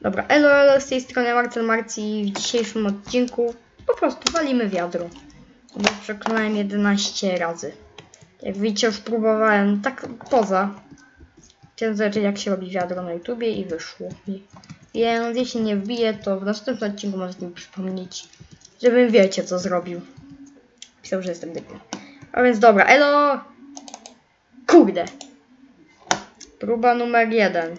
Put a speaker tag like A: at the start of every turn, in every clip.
A: Dobra, elo, elo, z tej strony Marcel Marci w dzisiejszym odcinku po prostu walimy wiadro. Bo przekonałem 11 razy. Jak widzicie, już próbowałem tak poza. Chciałem zobaczyć, jak się robi wiadro na YouTubie i wyszło. Więc jeśli nie wbije, to w następnym odcinku możecie mi przypomnieć, żebym wiecie, co zrobił. Pisał, że jestem debil. A więc dobra, elo! Kurde! Próba numer jeden.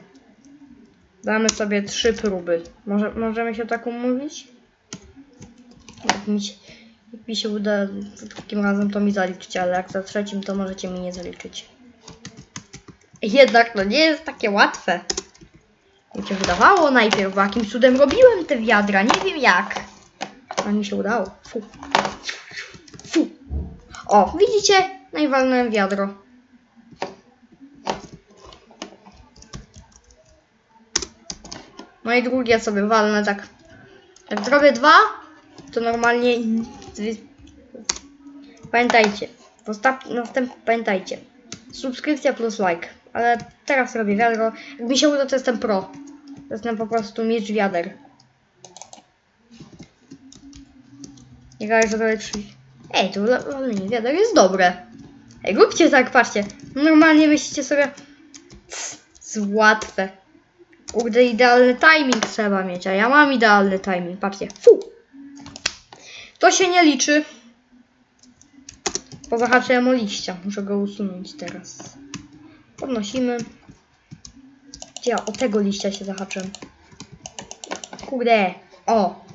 A: Damy sobie trzy próby. Może, możemy się tak umówić? Jak mi, się, jak mi się uda takim razem, to mi zaliczcie, ale jak za trzecim, to możecie mi nie zaliczyć. Jednak to nie jest takie łatwe. Mi się wydawało najpierw, jakim cudem robiłem te wiadra, nie wiem jak. Ale mi się udało. Fu. Fu. O, widzicie? Najwalnąłem wiadro. No i drugie sobie walnę tak. Jak zrobię dwa, to normalnie. Pamiętajcie. Następ, pamiętajcie. Subskrypcja plus like. Ale teraz robię wiadro. Jak mi się uda, to jestem pro. Jestem po prostu miecz wiader. Nie gadaj, że trzy. Ej, to wiader jest dobre. Ej, róbcie tak, patrzcie. Normalnie myślicie sobie. "Cs, jest łatwe. Kurde, idealny timing trzeba mieć, a ja mam idealny timing. Patrzcie. Fu. To się nie liczy. Bo zahaczyłem o liścia. Muszę go usunąć teraz. Podnosimy. Gdzie ja o tego liścia się zahaczyłem? Kurde. O.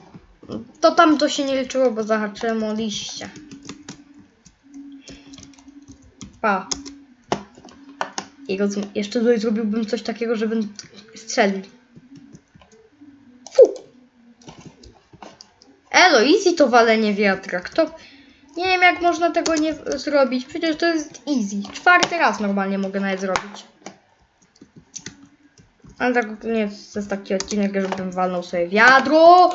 A: To tam to się nie liczyło, bo zahaczyłem o liścia. Pa. Rozum- jeszcze tutaj zrobiłbym coś takiego, żebym strzelił. Fu! Elo, easy to walenie wiatra. Kto... Nie wiem, jak można tego nie zrobić. Przecież to jest easy. Czwarty raz normalnie mogę nawet zrobić. Ale tak nie to jest taki odcinek, żebym walnął sobie wiadro.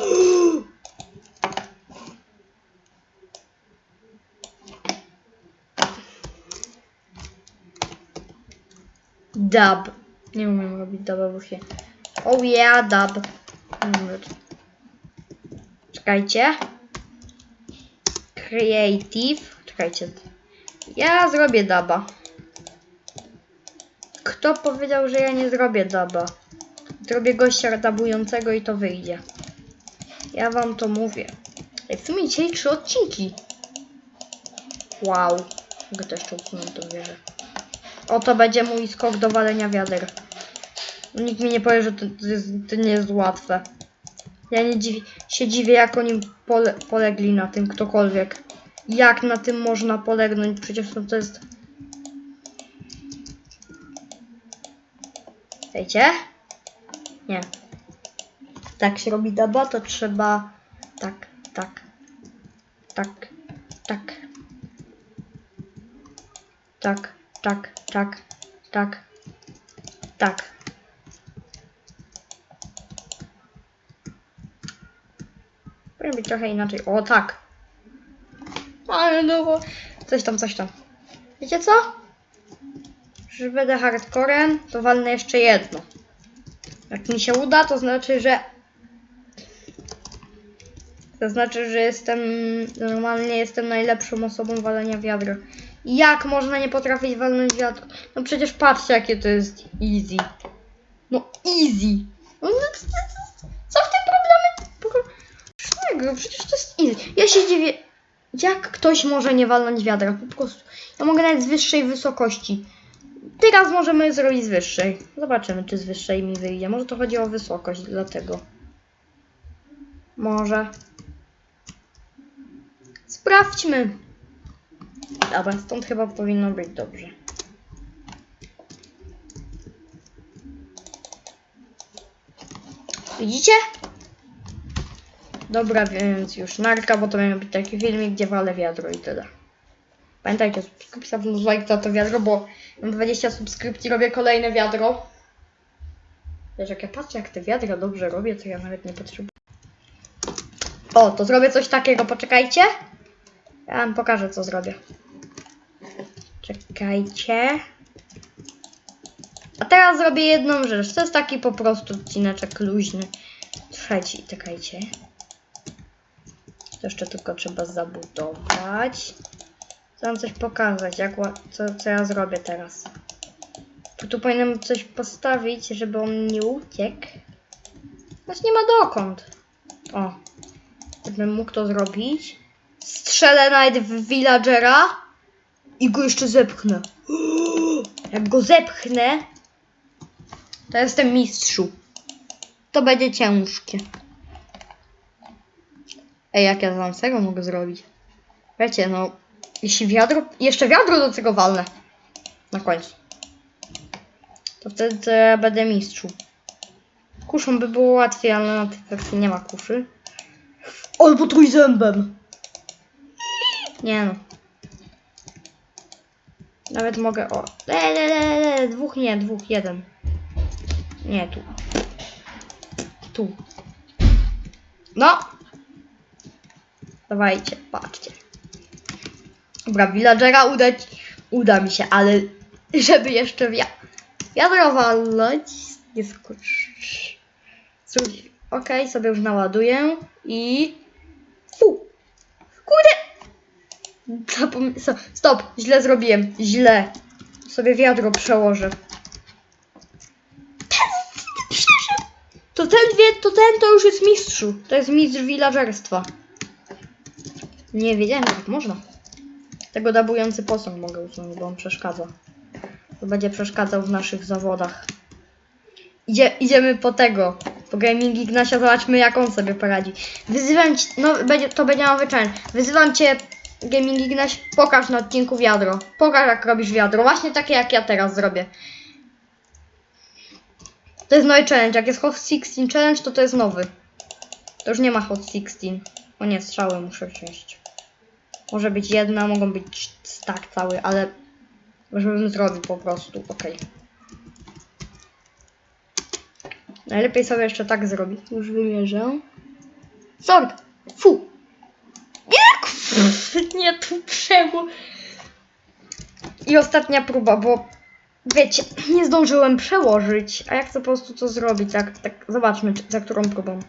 A: Dub. Nie umiem robić bo się... Oh yeah, dub. Czekajcie. Creative. Czekajcie. Ja zrobię duba. Kto powiedział, że ja nie zrobię duba? Zrobię gościa dabującego i to wyjdzie. Ja wam to mówię. W sumie dzisiaj trzy odcinki. Wow. Mogę jeszcze usunąć tą wieżę. Oto będzie mój skok do walenia wiader. Nikt mi nie powie, że to, jest, to nie jest łatwe. Ja nie dziwi, się dziwię, jak oni pole, polegli na tym, ktokolwiek. Jak na tym można polegnąć? Przecież to, jest... Wiecie? Nie. Tak się robi daba, to trzeba... Tak, tak. Tak, tak. Tak, tak, tak, tak, tak. Powinien być trochę inaczej. O, tak. Ale no. Coś tam, coś tam. Wiecie co? Że będę hardcorem, to walnę jeszcze jedno. Jak mi się uda, to znaczy, że... To znaczy, że jestem... Normalnie jestem najlepszą osobą walenia wiadra. Jak można nie potrafić walnąć wiadro? No przecież patrzcie, jakie to jest easy. No easy. No, no, co- w tym problemy? Czego? Przecież to jest easy. Ja się dziwię, jak ktoś może nie walnąć wiadra? Po prostu. Ja mogę nawet z wyższej wysokości. Teraz możemy zrobić z wyższej. Zobaczymy, czy z wyższej mi wyjdzie. Może to chodzi o wysokość, dlatego. Może. Sprawdźmy. Dobra, stąd chyba powinno być dobrze. Widzicie? Dobra, więc już narka, bo to miał być taki filmik, gdzie walę wiadro i tyle. Pamiętajcie, subskrypcja plus like za to wiadro, bo mam 20 subskrypcji, robię kolejne wiadro. Wiesz, jak ja patrzę, jak te wiadra dobrze robię, to ja nawet nie potrzebuję. O, to zrobię coś takiego, poczekajcie. Ja wam pokażę, co zrobię. Czekajcie. A teraz zrobię jedną rzecz. To jest taki po prostu odcineczek luźny. Trzeci, czekajcie. To jeszcze tylko trzeba zabudować. Chcę wam coś pokazać, jak, co, co ja zrobię teraz. Tu, tu powinienem coś postawić, żeby on nie uciekł. Choć nie ma dokąd. O. Gdybym mógł to zrobić. Strzelę nawet w villagera i go jeszcze zepchnę. Jak go zepchnę, to jestem mistrzu. To będzie ciężkie. Ej, jak ja wam tego mogę zrobić? Wiecie, no, jeśli wiadro, jeszcze wiadro do tego walnę. Na końcu. To wtedy będę mistrzu. Kuszą by było łatwiej, ale na tej wersji nie ma kuszy. Albo trójzębem. Nie no. Nawet mogę o. Le, le, le, le. Dwóch nie, dwóch, jeden. Nie, tu. Tu. No! Dawajcie, patrzcie. Dobra, villagera uda, uda mi się, ale żeby jeszcze wia wiadro walnąć, nie skurcz. Okej, sobie już naładuję i... Fu! Kurde! Zapom- Stop, źle zrobiłem, źle. Sobie wiadro przełożę. To ten wie, to ten to już jest mistrzu. To jest mistrz villagerstwa. Nie wiedziałem, tak można. Tego dabujący posąg mogę usunąć, bo on przeszkadza. To będzie przeszkadzał w naszych zawodach. Idzie, idziemy po tego. Po Gaming Ignasia, zobaczmy jak on sobie poradzi. Wyzywam cię, no będzie, to będzie nowy challenge. Wyzywam cię, Gaming Ignaś, pokaż na odcinku wiadro. Pokaż jak robisz wiadro. Właśnie takie jak ja teraz zrobię. To jest nowy challenge. Jak jest Hot 16 challenge, to to jest nowy. To już nie ma Hot 16. O nie, strzały muszę wziąć. Może być jedna, mogą być tak cały, ale żebym zrobił po prostu, okej. Najlepiej sobie jeszcze tak zrobić. Już wymierzę. Sorry! Fu! Nie! Tu przemu. I ostatnia próba, bo wiecie, nie zdążyłem przełożyć. A jak chcę po prostu to zrobić? Tak, tak, zobaczmy, czy, za którą próbą.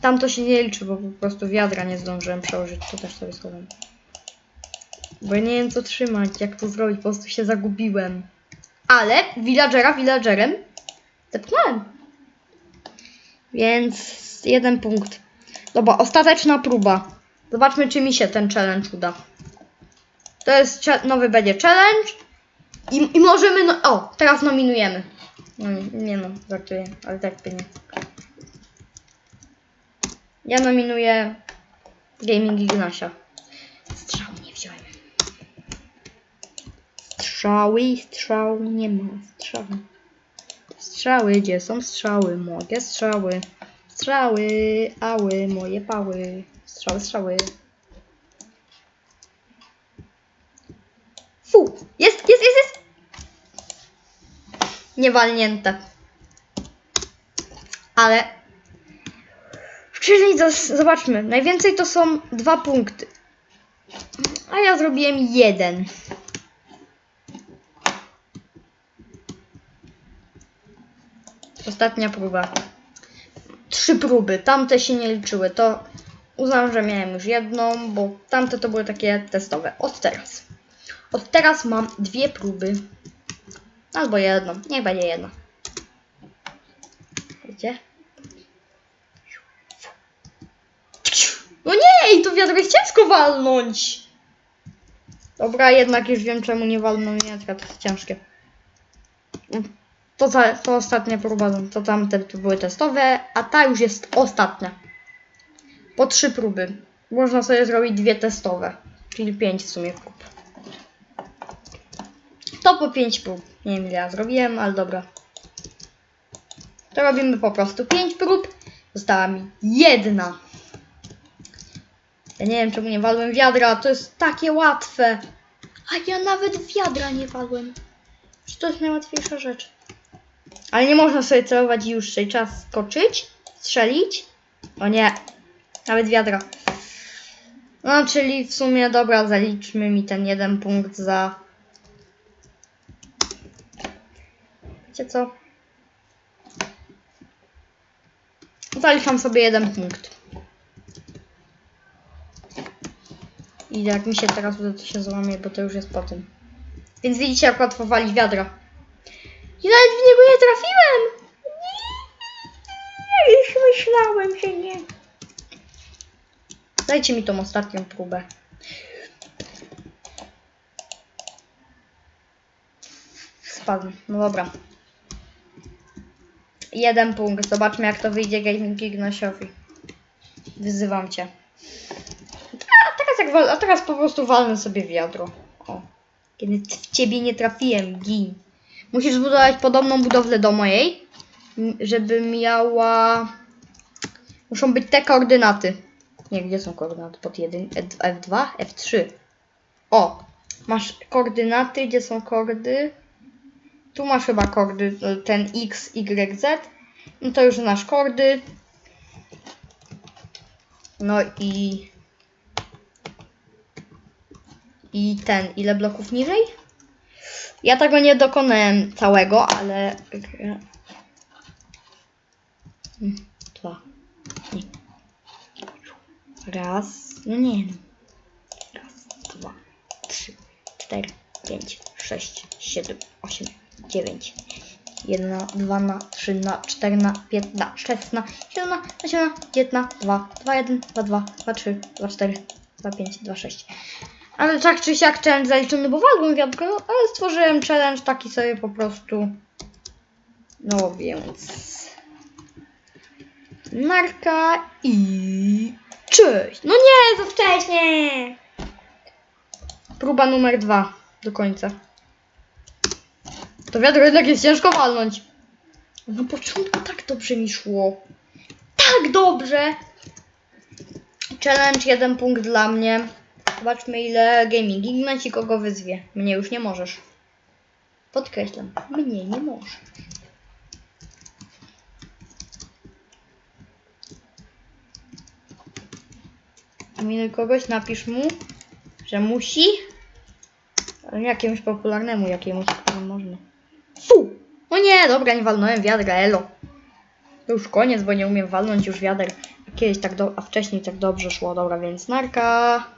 A: Tam to się nie liczy, bo po prostu wiadra nie zdążyłem przełożyć. To też sobie schowam. Bo ja nie wiem co trzymać, jak to zrobić, po prostu się zagubiłem. Ale villagera villagerem zepchnąłem. Więc jeden punkt. Dobra, ostateczna próba. Zobaczmy, czy mi się ten challenge uda. To jest nowy będzie challenge. I, i możemy. No- o, teraz nominujemy. No, nie, nie no, żartuję, ale tak by nie. Ja nominuję Gaming Ignasia. Strzał nie wziąłem. Strzały, strzał nie ma. Strzały. Strzały, gdzie są strzały? Moje strzały. Strzały, ały, moje pały. Strzały, strzały. Fu! Jest, jest, jest, jest! Niewalnięte. Ale... Czyli to, zobaczmy, najwięcej to są dwa punkty. A ja zrobiłem jeden. Ostatnia próba. Trzy próby. Tamte się nie liczyły. To uznam, że miałem już jedną, bo tamte to były takie testowe. Od teraz. Od teraz mam dwie próby. Albo jedną. Niech będzie jedna. Wiecie? No nie, i to jest ciężko walnąć. Dobra, jednak już wiem czemu nie walną wiadra, to jest ciężkie. To, to ostatnia próba, to tamte to były testowe, a ta już jest ostatnia. Po trzy próby. Można sobie zrobić dwie testowe, czyli pięć w sumie prób. To po pięć prób. Nie wiem ile ja zrobiłem, ale dobra. To robimy po prostu pięć prób. Została mi jedna. Ja nie wiem czemu nie walłem wiadra, to jest takie łatwe. A ja nawet wiadra nie walłem. Czy to jest najłatwiejsza rzecz? Ale nie można sobie celować już, czyli trzeba skoczyć, strzelić. O nie, nawet wiadra. No, czyli w sumie dobra, zaliczmy mi ten jeden punkt za. wiecie co? Zaliczam sobie jeden punkt. I jak mi się teraz uda, to się złamie, bo to już jest po tym. Więc widzicie, jak łatwo walić wiadra. I nawet w niego nie trafiłem! Nie, już myślałem, że nie. Dajcie mi tą ostatnią próbę. Spadł. No dobra. Jeden punkt. Zobaczmy, jak to wyjdzie Gaming Ignasiowi. Wyzywam cię. A teraz, jak a teraz po prostu walnę sobie wiadro. O. Kiedy w ciebie nie trafiłem, gin. Musisz zbudować podobną budowlę do mojej, żeby miała... Muszą być te koordynaty. Nie, gdzie są koordynaty? Pod 1, F2, F3. O, masz koordynaty, gdzie są kordy. Tu masz chyba kordy, e, ten X, Y, Z. No to już znasz kordy. No i... I ten, ile bloków niżej? Ja tego nie dokonałem całego, ale... Mm, Dwa. Nie. Raz. No nie no. Raz, dwa, trzy, cztery, pięć, sześć, siedem, osiem, dziewięć. Jedna, dwa na, trzy na, cztery na, pięć na, sześć na, siedem na, osiem na, dziewięć na, dwa, dwa, jeden, dwa, dwa, dwa, trzy, dwa, cztery, dwa, pięć, dwa, sześć. Ale tak czy siak challenge zaliczony, bo walgłem wiadro, no, ale stworzyłem challenge taki sobie po prostu. No więc... Narka i... Cześć! No nie, za wcześnie! Próba numer dwa do końca. To wiadro jednak jest ciężko walnąć. Na początku tak dobrze mi szło. Tak dobrze! Challenge, jeden punkt dla mnie. Zobaczmy ile gaming Ignaci kogo wyzwie. Mnie już nie możesz. Podkreślam, mnie nie możesz. Kogoś, napisz mu, że musi. Jakiemuś popularnemu, jakiemuś, któremu można. Fu! O nie, dobra, nie walnąłem wiadra, elo. To już koniec, bo nie umiem walnąć już wiader. Kiedyś tak do... a wcześniej tak dobrze szło, dobra, więc narka.